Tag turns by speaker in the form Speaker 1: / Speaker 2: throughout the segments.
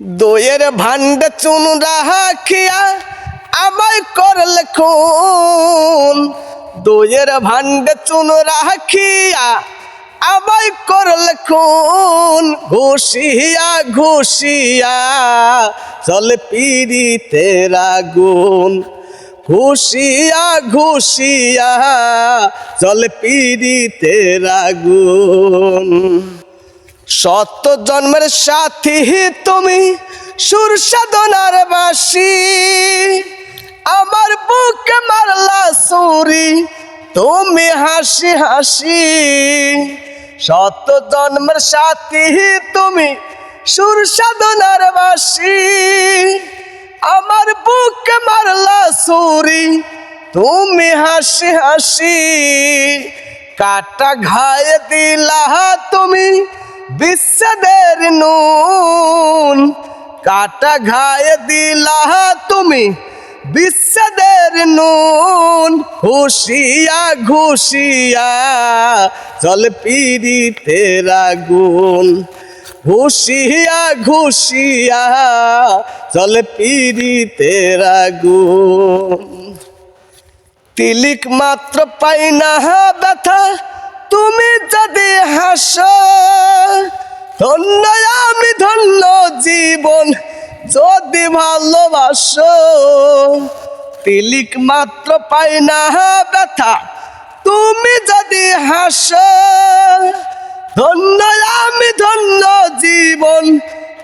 Speaker 1: দইয়ের ভান্ড চুন রাখিয়া আমায় করলে খুন। দইয়ের ভান্ড চুন রাখিয়া আমায় করলে খুন। ঘুষিয়া ঘুষিয়া চল পিড়িতে রাগুন। ঘুষিয়া ঘুষিয়া চল পিড়িতে রাগুন। সত্য জন্মের সাথী তুমি সুর সাধনার বাসি। আমার বুকে মারলা সুরি, তুমি হাসি হাসি। সত্য জন্মের সাথী তুমি সুর সাধনার বাসি। আমার বুকে মারলা সুরি, তুমি হাসি হাসি। কাটা ঘায়ে দিলা তুমি বিশ্বদের নুন। কাটা ঘায়ে দিলা তুমি বিশ্বদের নুন। ঘুষিয়া ঘুষিয়া চল পিড়িতে রাগুন। ঘুষিয়া ঘুষিয়া চল পিড়িতে রাগুন। তিলিক মাত্র পাই না ব্যথা ধন্য আমি ধন্য জীবন, যদি ভালোবাসো। তিলিক মাত্র পাই না ব্যথা, তুমি যদি হাস। ধন্য আমি ধন্য জীবন,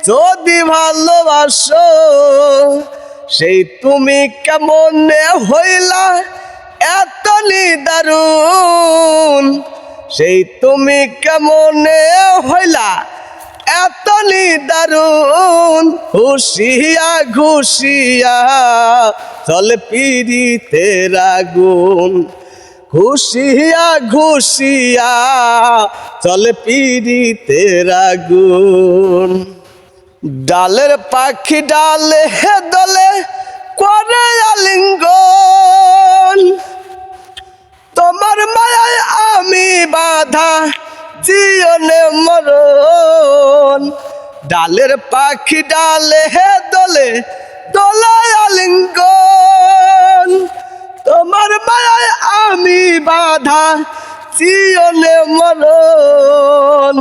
Speaker 1: যদি ভালোবাসো। সেই তুমি কেমন হইলা এত নিদারুন সেই তুমি কেমন হইলা এত নিদারুন ঘুষিয়া ঘুষিয়া, চল পিড়িতে রাগুন। ঘুষিয়া ঘুষিয়া, চল পিড়িতে রাগুন। ডালের পাখি ডালে হে দলে, করে আলিঙ্গন মরণ। ডালের পাখি ডালে হে দলে, দোলায় আলিঙ্গন। তোমার মায়ায় আমি বাধা জিয়নে মরণ।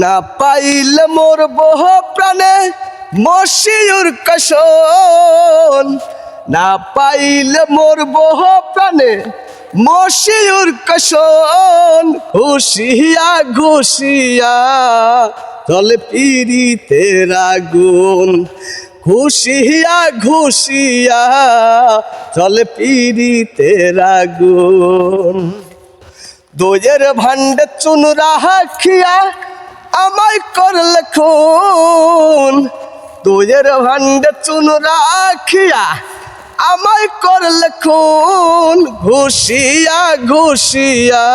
Speaker 1: না পাইলে মোর বহ প্রাণে মশিউর কশন না পাইলে মোর বহ প্রাণে মশিউর কশন ঘুষিয়া ঘুষিয়া চলে পিড়িতে রাগুন। ঘুষিয়া ঘুষিয়া চলে পিড়িতে রাগুন। দোজের ভান্ড চুন রাখিয়া আমায় করলে খুন। দোজের ভান্ড চুন রাখিয়া আমায় করলে খুন, ঘুষিয়া ঘুষিয়া।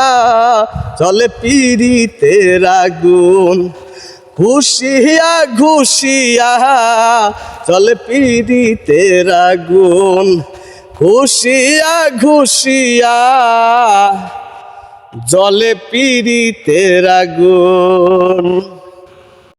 Speaker 1: চলে পিড়িতে রাগুন, ঘুষিয়া ঘুষিয়া। চলে পিড়িতে রাগুন, ঘুষিয়া ঘুষিয়া। জলে পিড়ি পিড়িতে রাগুন।